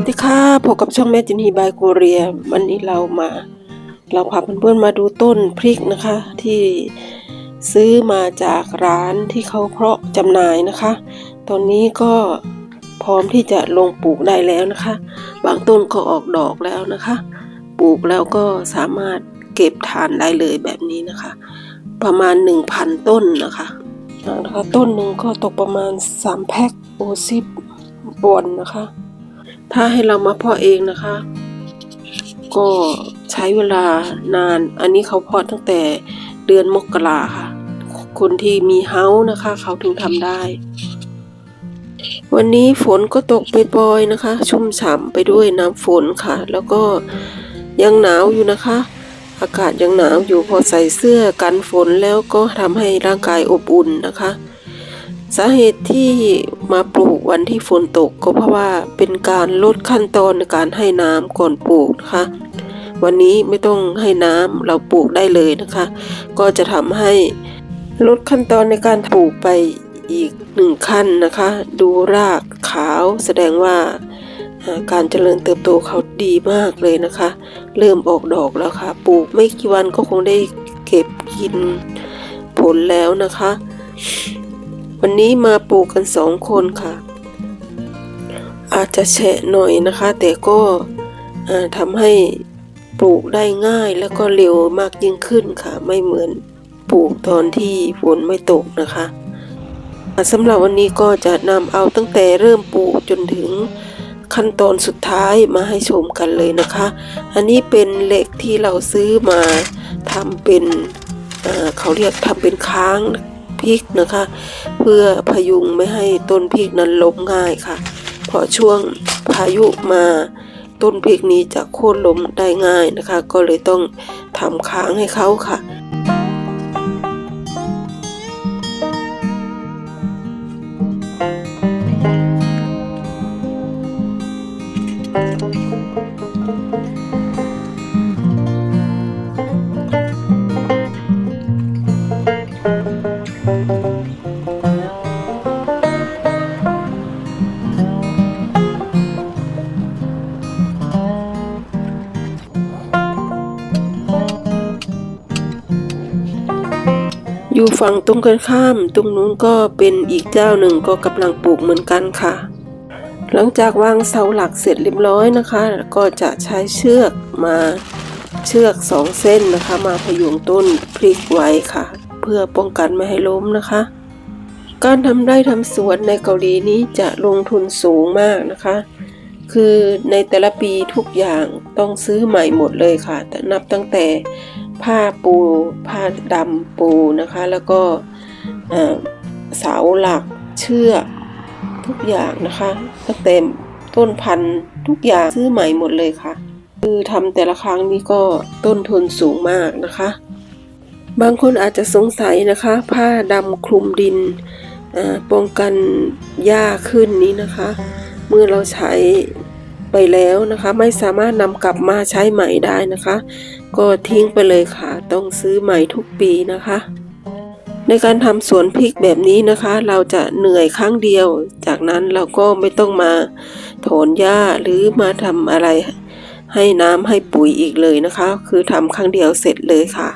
วัสดีค่ะพบกับช่องแม่จินฮีบายโกเรียวันนี้เรามา เราพาเพื่อนๆมาดูต้นพริกนะคะ ที่ซื้อมาจากร้านที่เขาเพาะจำหน่ายนะคะ ตอนนี้ก็พร้อมที่จะลงปลูกได้แล้วนะคะ บางต้นก็ออกดอกแล้วนะคะ ปลูกแล้วก็สามารถเก็บทานได้เลยแบบนี้นะคะ ประมาณ 1,000 ต้นนะคะนะคะ ต้นหนึ่งก็ตกประมาณ 3 แพ็คโอซิปบอนนะคะ ถ้าให้เรามาเพาะเองนะคะ ก็ใช้เวลานาน อันนี้เขาเพาะตั้งแต่เดือนมกราค่ะ คนที่มีเฮาส์นะคะ เขาถึงทำได้ วันนี้ฝนก็ตกปล่อยนะคะ ชุ่มฉ่ำไปด้วยน้ำฝนค่ะ แล้วก็ยังหนาวอยู่นะคะ อากาศยังหนาวอยู่พอใส่เสื้อกันฝนแล้วก็ทำให้ร่างกายอบอุ่นนะคะ สาเหตุที่มาปลูกวันที่ฝนตกก็เพราะว่าเป็นการลดขั้นตอนในการให้น้ำก่อนปลูกนะคะ วันนี้ไม่ต้องให้น้ำเราปลูกได้เลยนะคะ ก็จะทำให้ลดขั้นตอนในการปลูกไปอีกหนึ่งขั้นนะคะ ดูรากขาวแสดงว่าอ่าการเจริญเติบโตเขาดีมากเลยนะคะ เริ่มออกดอกแล้วค่ะ ปลูกไม่กี่วันก็คงได้เก็บกินผลแล้วนะคะ วันนี้มาปลูกกันสองคนค่ะ อาจจะแฉะหน่อยนะคะ แต่ก็ทำให้ปลูกได้ง่ายแล้วก็เร็วมากยิ่งขึ้นค่ะ ไม่เหมือนปลูกตอนที่ฝนไม่ตกนะคะสำหรับวันนี้ก็จะนำเอาตั้งแต่เริ่มปลูกจนถึงขั้นตอนสุดท้ายมาให้ชมกันเลยนะคะ อันนี้เป็นเหล็กที่เราซื้อมาทำเป็นเขาเรียกทำเป็นค้าง พริกนะคะ เพื่อพยุงไม่ให้ต้นพริกนั้นล้มง่ายค่ะเพราะช่วงพายุมาต้นพริกนี้จะโค่นล้มได้ง่ายนะคะ ก็เลยต้องทำค้างให้เขาค่ะ อยู่ฝั่งตรงกันข้าม ตรงนู้นก็เป็นอีกเจ้าหนึ่งก็กำลังปลูกเหมือนกันค่ะ หลังจากวางเสาหลักเสร็จเรียบร้อยนะคะ ก็จะใช้เชือกมาเชือกสองเส้นนะคะ มาพยุงต้นพริกไว้ค่ะ เพื่อป้องกันไม่ให้ล้มนะคะ การทำไร่ทำสวนในเกาหลีนี้จะลงทุนสูงมากนะคะ คือในแต่ละปีทุกอย่างต้องซื้อใหม่หมดเลยค่ะ แต่นับตั้งแต่ ผ้าปู ผ้าดำปูนะคะ แล้วก็เสาหลักเชือกทุกอย่างนะคะตั้งแต่ต้นพันธุ์ทุกอย่างซื้อใหม่หมดเลยค่ะ คือทำแต่ละครั้งนี้ก็ต้นทุนสูงมากนะคะ บางคนอาจจะสงสัยนะคะ ผ้าดำคลุมดินป้องกันหญ้าขึ้นนี้นะคะ เมื่อเราใช้ ไปแล้วนะคะ ไม่สามารถนำกลับมาใช้ใหม่ได้นะคะ ก็ทิ้งไปเลยค่ะ ต้องซื้อใหม่ทุกปีนะคะ ในการทำสวนพริกแบบนี้นะคะ เราจะเหนื่อยครั้งเดียว จากนั้นเราก็ไม่ต้องมาถอนหญ้าหรือมาทำอะไรให้น้ำให้ปุ๋ยอีกเลยนะคะ คือทำครั้งเดียวเสร็จเลยค่ะ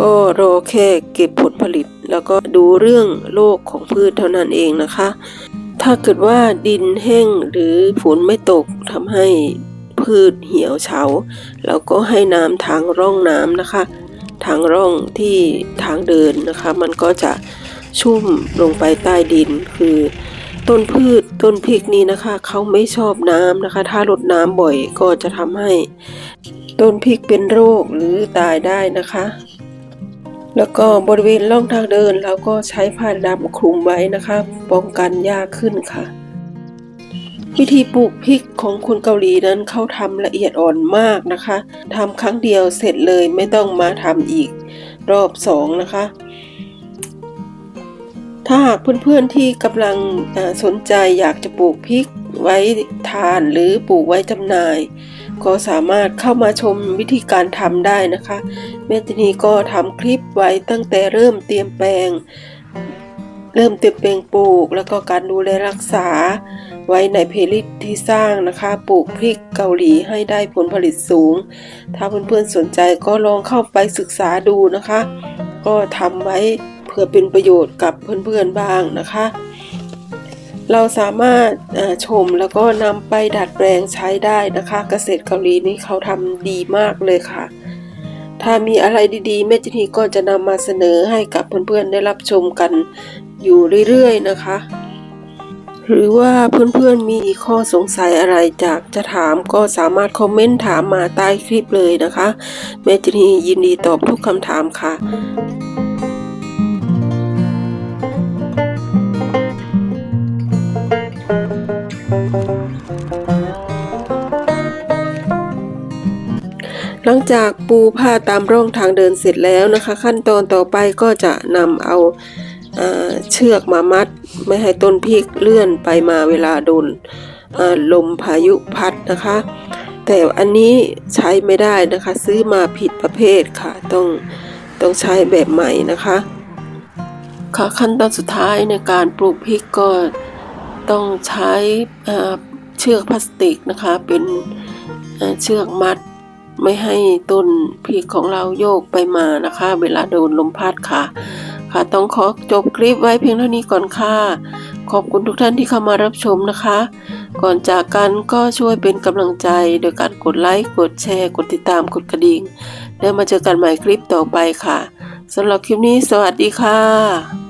ก็รอแค่เก็บผลผลิต แล้วก็ดูเรื่องโรคของพืชเท่านั้นเองนะคะ ถ้าเกิดว่าดินแห้งหรือฝนไม่ตกทำให้พืชเหี่ยวเฉาแล้วก็ให้น้ำทางร่องน้ำนะคะ ทางร่องที่ทางเดินนะคะ มันก็จะชุ่มลงไปใต้ดินคือ ต้นพืชต้นพริกนี้นะคะเขาไม่ชอบน้ำนะคะ ถ้ารดน้ำบ่อยก็จะทำให้ ต้นพริกเป็นโรคหรือตายได้นะคะ แล้วก็บริเวณร่องทางเดินเราก็ใช้ผ้าดำคลุมไว้นะคะ ป้องกันหญ้าขึ้นค่ะ วิธีปลูกพริกของคนเกาหลีนั้นเขาทำละเอียดอ่อนมากนะคะทำครั้งเดียวเสร็จเลยไม่ต้องมาทำอีกรอบสองนะคะ ถ้าหากเพื่อนๆที่กำลังสนใจอยากจะปลูกพริกไว้ทานหรือปลูกไว้จำหน่าย ก็สามารถเข้ามาชมวิธีการทำได้นะคะแม่จินีก็ทำคลิปไว้ตั้งแต่เริ่มเตรียมแปลง เริ่มเต็มเปลงปลูก แล้วก็การดูแลรักษา ไว้ในเพลิตที่สร้างนะคะปลูกพริกเกาหลีให้ได้ผลผลิตสูง ถ้าเพื่อนๆสนใจก็ลองเข้าไปศึกษาดูนะคะ ก็ทำไว้เพื่อเป็นประโยชน์กับเพื่อนๆบ้างนะคะ เราสามารถชมแล้วก็นำไปดัดแปลงใช้ได้นะคะ เกษตรเกาหลีนี่เขาทำดีมากเลยค่ะ ถ้ามีอะไรดีๆแม่จินีก็จะนำมาเสนอให้กับเพื่อนๆได้รับชมกันอยู่เรื่อยๆนะคะ หรือว่าเพื่อนๆมีข้อสงสัยอะไรจากจะถามก็สามารถคอมเมนต์ถามมาใต้คลิปเลยนะคะแม่จินียินดีตอบทุกคำถามค่ะ จากปูผ้าตามร่องทางเดินเสร็จแล้วนะคะ ขั้นตอนต่อไปก็จะนำเอาเชือกมามัด ไม่ให้ต้นพริกเลื่อนไปมาเวลาโดนลมพายุพัดนะคะ แต่อันนี้ใช้ไม่ได้นะคะ ซื้อมาผิดประเภทค่ะ ต้องต้องใช้แบบใหม่นะคะค่ะขั้นตอนสุดท้ายในการปลูกพริกก็ต้องใช้เชือกพลาสติกนะคะ เป็นเชือกมัด ไม่ให้ต้นพริกของเราโยกไปมานะคะ เวลาโดนลมพัดค่ะ ค่ะต้องขอจบคลิปไว้เพียงเท่านี้ก่อนค่ะ ขอบคุณทุกท่านที่เข้ามารับชมนะคะ ก่อนจากกันก็ช่วยเป็นกำลังใจโดยการกดไลค์กดแชร์ กดติดตามกดกระดิ่ง แล้วมาเจอกันใหม่คลิปต่อไปค่ะสำหรับคลิปนี้สวัสดีค่ะ